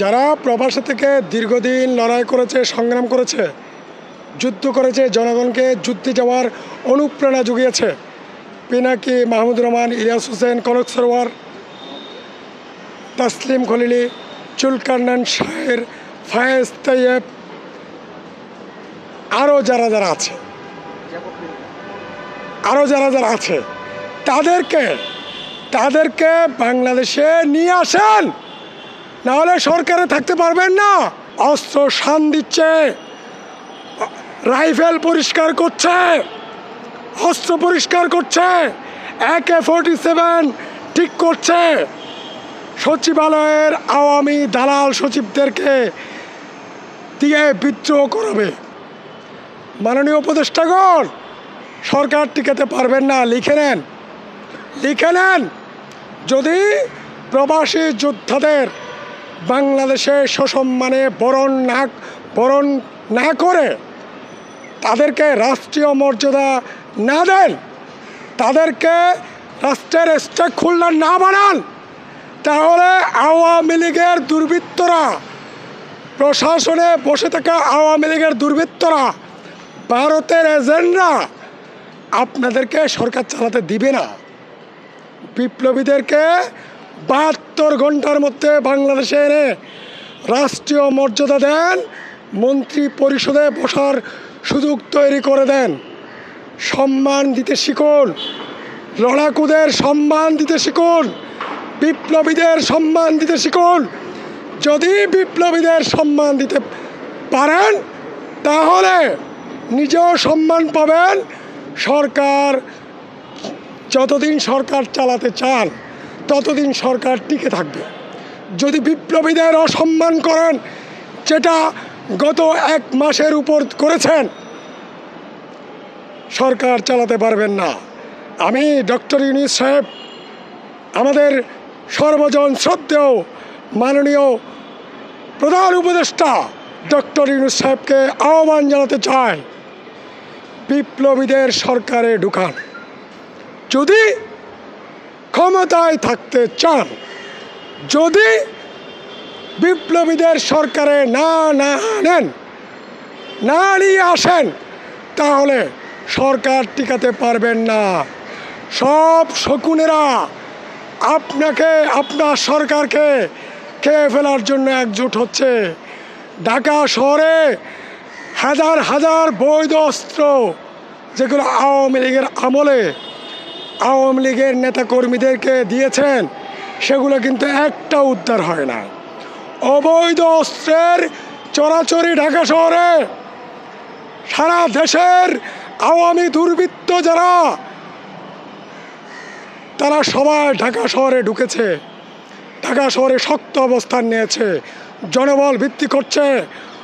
যারা প্রবাসে থেকে দীর্ঘদিন লড়াই করেছে, সংগ্রাম করেছে, যুদ্ধ করেছে, জনগণকে যুদ্ধে যাওয়ার অনুপ্রেরণা জুগিয়েছে। পিনাকি মাহমুদুর রহমান, ইলিয়াস হোসেন, কনক সরোয়ার, তাসলিম খলিলি চুলকান্নান শাহের, ফায়েজ তৈয়ব আরও যারা যারা আছে, আরও যারা যারা আছে, তাদেরকে তাদেরকে বাংলাদেশে নিয়ে আসেন। নাহলে সরকারে থাকতে পারবেন না। অস্ত্র শান দিচ্ছে, রাইফেল পরিষ্কার করছে, অস্ত্র পরিষ্কার করছে একে ফোর্টি সেভেন ঠিক করছে। সচিবালয়ের আওয়ামী দালাল সচিবদেরকে দিয়ে বিদ্রোহ করাবে। মাননীয় উপদেষ্টাগণ সরকার টিকাতে পারবেন না, লিখে নেন। লিখে নেন। যদি প্রবাসী যোদ্ধাদের বাংলাদেশে সসম্মানে বরণ না বরণ না করে তাদেরকে রাষ্ট্রীয় মর্যাদা না দেন, তাদেরকে রাষ্ট্রের স্টেক হোল্ডার না বানান, তাহলে আওয়ামী লীগের দুর্বৃত্তরা, প্রশাসনে বসে থাকা আওয়ামী লীগের দুর্বৃত্তরা, ভারতের এজেন্টরা আপনাদেরকে সরকার চালাতে দিবে না। বিপ্লবীদেরকে বাহাত্তর ঘণ্টার মধ্যে বাংলাদেশে এনে রাষ্ট্রীয় মর্যাদা দেন, মন্ত্রী পরিষদে বসার সুযোগ তৈরি করে দেন। সম্মান দিতে শিখুন, লড়াকুদের সম্মান দিতে শিখুন, বিপ্লবীদের সম্মান দিতে শিখুন। যদি বিপ্লবীদের সম্মান দিতে পারেন, তাহলে নিজেও সম্মান পাবেন। সরকার, যতদিন সরকার চালাতে চান। ততদিন সরকার টিকে থাকবে। যদি বিপ্লবীদের অসম্মান করেন, যেটা গত এক মাসের উপর করেছেন, সরকার চালাতে পারবেন না। আমি ডক্টর ইউনিস সাহেব, আমাদের সর্বজন শ্রদ্ধেয়, মাননীয় প্রধান উপদেষ্টা ডক্টর ইউনুস সাহেবকে আহ্বান জানাতে চাই, বিপ্লবীদের সরকারে ঢুকান। যদি ক্ষমতায় থাকতে চান। যদি বিপ্লবীদের সরকারে না না আনেন না নিয়ে আসেন, তাহলে সরকার টিকাতে পারবেন না। সব শকুনেরা আপনাকে, আপনার সরকারকে খেয়ে ফেলার জন্য একজোট হচ্ছে। ঢাকা শহরে হাজার হাজার বৈধ অস্ত্র, যেগুলো আওয়ামী লীগের আমলে আওয়ামী লীগের নেতাকর্মীদেরকে দিয়েছেন, সেগুলো কিন্তু একটা উদ্ধার হয় না। অবৈধ অস্ত্রের চরাচরি ঢাকা শহরে। সারা দেশের আওয়ামী দুর্বৃত্ত যারা, তারা সবাই ঢাকা শহরে ঢুকেছে। ঢাকা শহরে শক্ত অবস্থান নিয়েছে। জনবল ভিত্তি করছে।